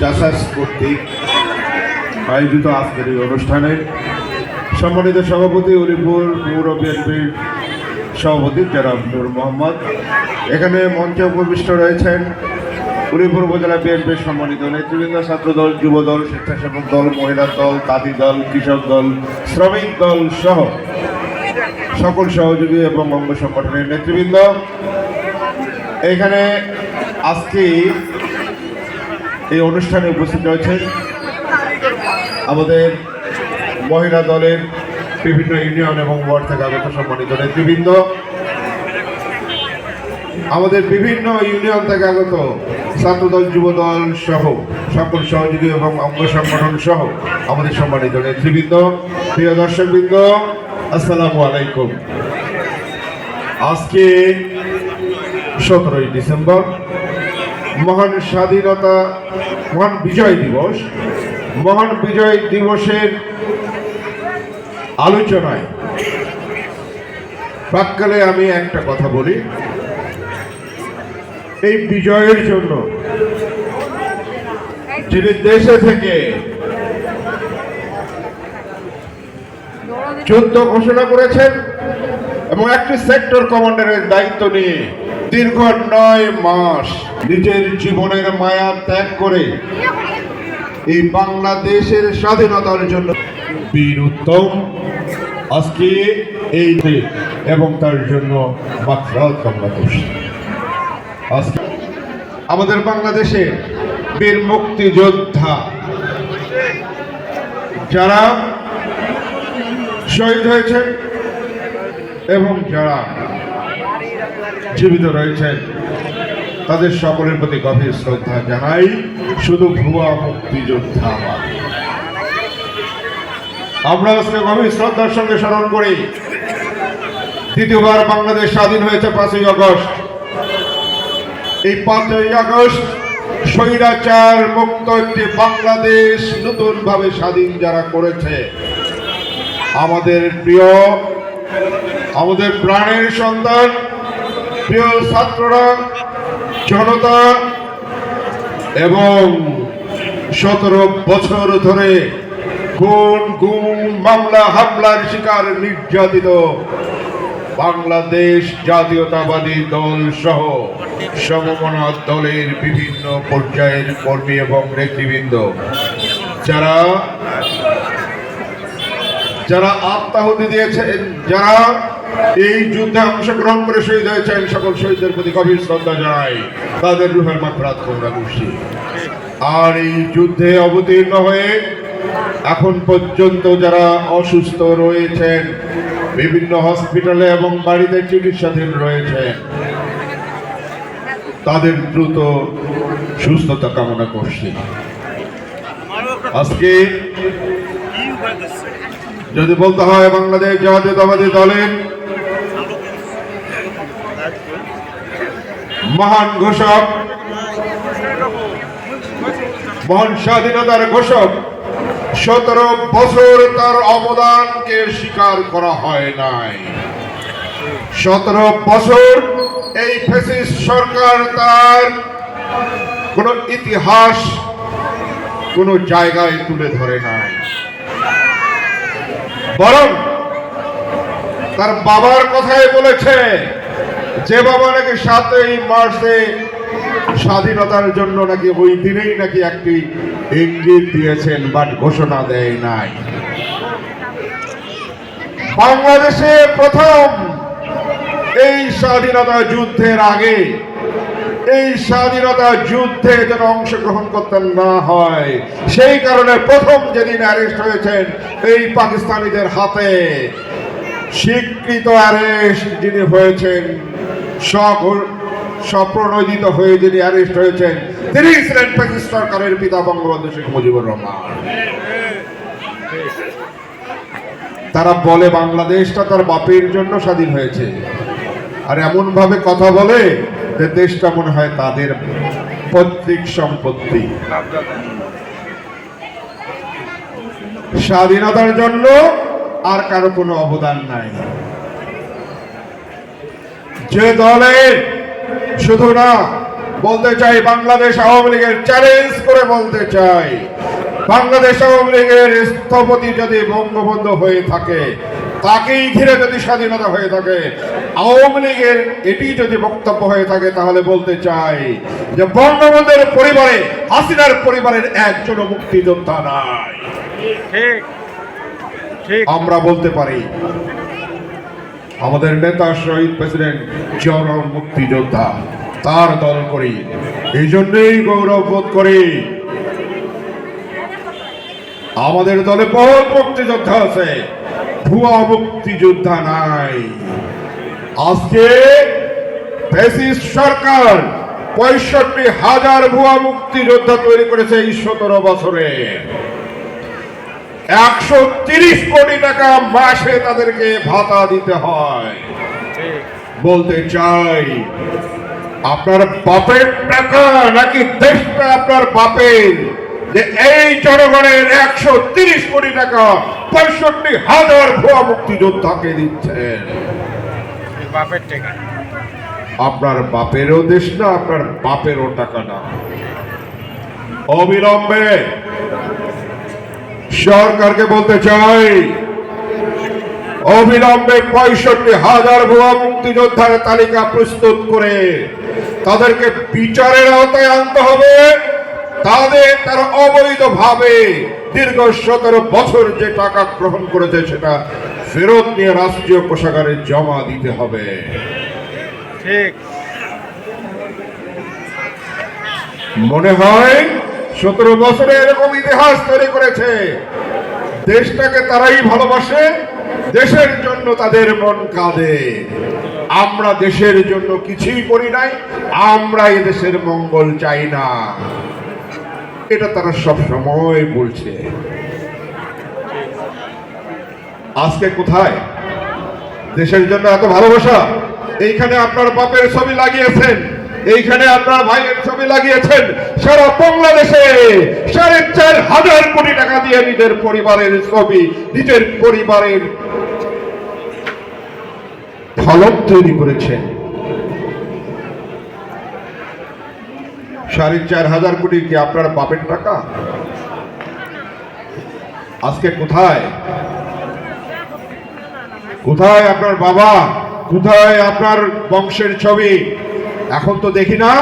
চাষাস কর্তৃক আয়োজিত আজকের এই অনুষ্ঠানে সম্মানিত সভাপতি উলিপুর পৌর বিএনপির সভাপতি জনাব নূর মোহাম্মদ। এখানে মঞ্চে উপবিষ্ট রয়েছেন উলিপুর উপজেলা বিএনপির সম্মানিত নেতৃবৃন্দ, ছাত্রদল, যুবদল, স্বেচ্ছাসেবক দল, মহিলা দল, তাঁতি দল, কৃষক দল, শ্রমিক দল সহ সকল সহযোগী এবং অঙ্গ সংগঠনের নেতৃবৃন্দ। এখানে আজকে এই অনুষ্ঠানে উপস্থিত রয়েছেন আমাদের মহিলা দলের বিভিন্ন ইউনিয়ন এবং ওয়ার্ড থেকে আগত সম্মানিত নেতৃবৃন্দ। আমাদের বিভিন্ন ইউনিয়ন থেকে আগত ছাত্রদল, যুবদল সহ সকল সহযোগী এবং অঙ্গ সংগঠন সহ আমাদের সম্মানিত নেতৃবৃন্দ। প্রিয় দর্শকবৃন্দ, আসসালামু আলাইকুম। আজকে সতেরোই ডিসেম্বর মহান স্বাধীনতা, মহান বিজয় দিবস। মহান বিজয় দিবসের আলোচনায় প্রাককালে আমি একটা কথা বলি। এই বিজয়ের জন্য যিনি দেশে থেকে যুদ্ধ ঘোষণা করেছেন এবং একটি সেক্টর কমান্ডারের দায়িত্ব নিয়ে দীর্ঘ নয় মাস নিজের জীবনের মায়া ত্যাগ করে এই বাংলাদেশের স্বাধীনতার জন্য বীর উত্তম আজকে এই এবং তার জন্য আজকে আমাদের বাংলাদেশে বীর মুক্তিযোদ্ধা যারা শহীদ হয়েছে এবং যারা জীবিত রয়েছেন, তাদের সকলের প্রতি গভীর শ্রদ্ধা জানাই, শুধু ভুয়া মুক্তিযোদ্ধা আমার। আমরা আজকে গভীর শ্রদ্ধার সঙ্গে স্মরণ করি, দ্বিতীয়বার বাংলাদেশ স্বাধীন হয়েছে পাঁচই আগস্ট এই পাঁচই আগস্ট স্বৈরাচার মুক্ত একটি বাংলাদেশ নতুন ভাবে স্বাধীন যারা করেছে, আমাদের প্রিয়, আমাদের প্রাণের সন্তান প্রিয় ছাত্ররা, জনতা এবং সতেরো বছর ধরে খুন, গুম, মামলা, হামলার শিকার নির্যাতিত বাংলাদেশ জাতীয়তাবাদী দল সহ সমমনা দলের বিভিন্ন পর্যায়ের কর্মী এবং নেতৃবৃন্দ। যারা যারা আত্মাহুতি দিয়েছেন, যারা এই যুদ্ধে অংশগ্রহণ করে শহীদ হয়েছেন সকল শহীদদের প্রতি গভীর শ্রদ্ধা জানাই। তাদের রুহের মাত্রাত তোমরা খুশি আর এই যুদ্ধে অবতীর্ণ হয়ে এখন পর্যন্ত যারা অসুস্থ রয়েছেন, বিভিন্ন হসপিটালে এবং বাড়িতে চিকিৎসাধীন রয়েছেন, তাদের দ্রুত সুস্থতা কামনা করছি। আজকে যদি বলতে হয় বাংলাদেশ জাতীয়তাবাদী দলের মহান ঘোষক মহান স্বাধীনতার ঘোষক, সতেরো বছর তার অবদানকে স্বীকার করা হয় নাই। সতেরো বছর এই ফেসিস্ট সরকার তার কোন ইতিহাস, কোন জায়গায় তুলে ধরে নাই। বরং তার বাবার কথাই বলেছে যে বাবা নাকি সাতই মার্চে স্বাধীনতার জন্য নাকি ওই দিনেই নাকি একটি ইঙ্গিত দিয়েছেন, বাট ঘোষণা দেয় নাই। বাংলাদেশে প্রথম এই স্বাধীনতা যুদ্ধের আগে, এই স্বাধীনতা যুদ্ধে যেন অংশগ্রহণ করতে না হয়, সেই কারণে প্রথম যেদিন অ্যারেস্ট হয়েছেন এই পাকিস্তানিদের হাতে, স্বীকৃত অ্যারেস্ট যিনি হয়েছেন স্বপ্রণোদিত হয়ে যিনি অ্যারেস্ট হয়েছেন, তিনি ছিলেন পাকিস্তান সরকারের পিতা বঙ্গবন্ধু শেখ মুজিবুর রহমান। তারা বলে, বাংলাদেশটা তার বাপের জন্য স্বাধীন হয়েছে। আর এমন ভাবে কথা বলে যে দেশটা মনে হয় তাদের পৈতৃক সম্পত্তি। স্বাধীনতার জন্য আর কারও কোনো অবদান নাই। যে দলের শুধু না বলতে চাই বাংলাদেশ আওয়ামী লীগের চ্যালেঞ্জ করে বলতে চাই। বাংলাদেশ আওয়ামী লীগের স্থপতি যদি বঙ্গবন্ধু হয়ে থাকে তাকেই ঘিরে যদি স্বাধীনতা হয়ে থাকে আওয়ামী লীগের এটি যদি বক্তব্য হয়ে থাকে তাহলে বলতে চাই যে বঙ্গবন্ধুর পরিবারে হাসিনার পরিবারের একজনও মুক্তিযোদ্ধা নাই। আমরা বলতে পারি আমাদের নেতা শহীদ প্রেসিডেন্ট জনম মুক্তিযোদ্ধা, তার দল করি। এই জন্যই গৌরব বোধ করি আমাদের দলে বহুত মুক্তিযোদ্ধা আছে, ভুয়া মুক্তিযোদ্ধা নাই। আজকে ফ্যাসিস্ট সরকার পঁয়ষট্টি হাজার ভুয়া মুক্তিযোদ্ধা তৈরি করেছে এই সতেরো বছরে। একশো তিরিশ কোটি টাকা মাসে তাদেরকে ভাতা দিতে হয়। বলতে চাই আপনার বাপের টাকা নাকি দেশটা আপনার বাপের? যে এই জনগণের একশো তিরিশ কোটি টাকা পঁয়ষট্টি হাজার ভুয়া মুক্তিযোদ্ধাকে দিচ্ছেন। বাপের টেকা। আপনার বাপেরও দেশ না আপনার বাপেরও টাকা না। অবিলম্বে সরকারকে বলতে চাই অবিলম্বে পঁয়ষট্টি হাজার ভুয়া মুক্তিযোদ্ধার তালিকা প্রস্তুত করে তাদেরকে বিচারের আওতায় আনতে হবে। তাদের তারা অবৈধভাবে দীর্ঘ সতেরো বছর যে টাকা গ্রহণ করেছে সেটা ফেরত নিয়ে রাষ্ট্রীয় কোষাগারে জমা দিতে হবে। ঠিক। মনে হয় সতেরো বছরে এরকম ইতিহাস তৈরি করেছে। দেশটাকে তারাই ভালোবাসে, দেশের জন্য তাদের মন কাঁদে। আমরা দেশের জন্য কিছুই করি নাই আমরা দেশের মঙ্গল চাই না। এটা তারা সব সময় বলছে। আজকে কোথায়? দেশের জন্য এত ভালোবাসা, এইখানে আপনার বাপের ছবি লাগিয়েছেন। এইখানে আপনার ভাইয়ের ছবি লাগিয়েছেন। সারা বাংলাদেশে সাড়ে চার হাজার কোটি টাকা দিয়ে নিজের পরিবারের ছবি, নিজের পরিবারের ফলক তৈরি করেছেন সাড়ে চার হাজার কোটি কি আপনার বাপের টাকা? আজকে কোথায়? কোথায় আপনার বাবা? কোথায় আপনার বংশের ছবি? এখন তো দেখি না।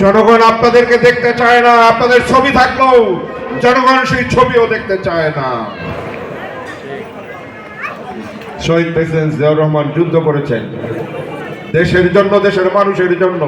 জনগণ আপনাদেরকে দেখতে চায় না, আপনাদের ছবি থাকলেও জনগণ সেই ছবিও দেখতে চায় না। শহীদ প্রেসিডেন্ট জিয়াউর রহমান যুদ্ধ করেছেন। দেশের জন্য, দেশের মানুষের জন্য।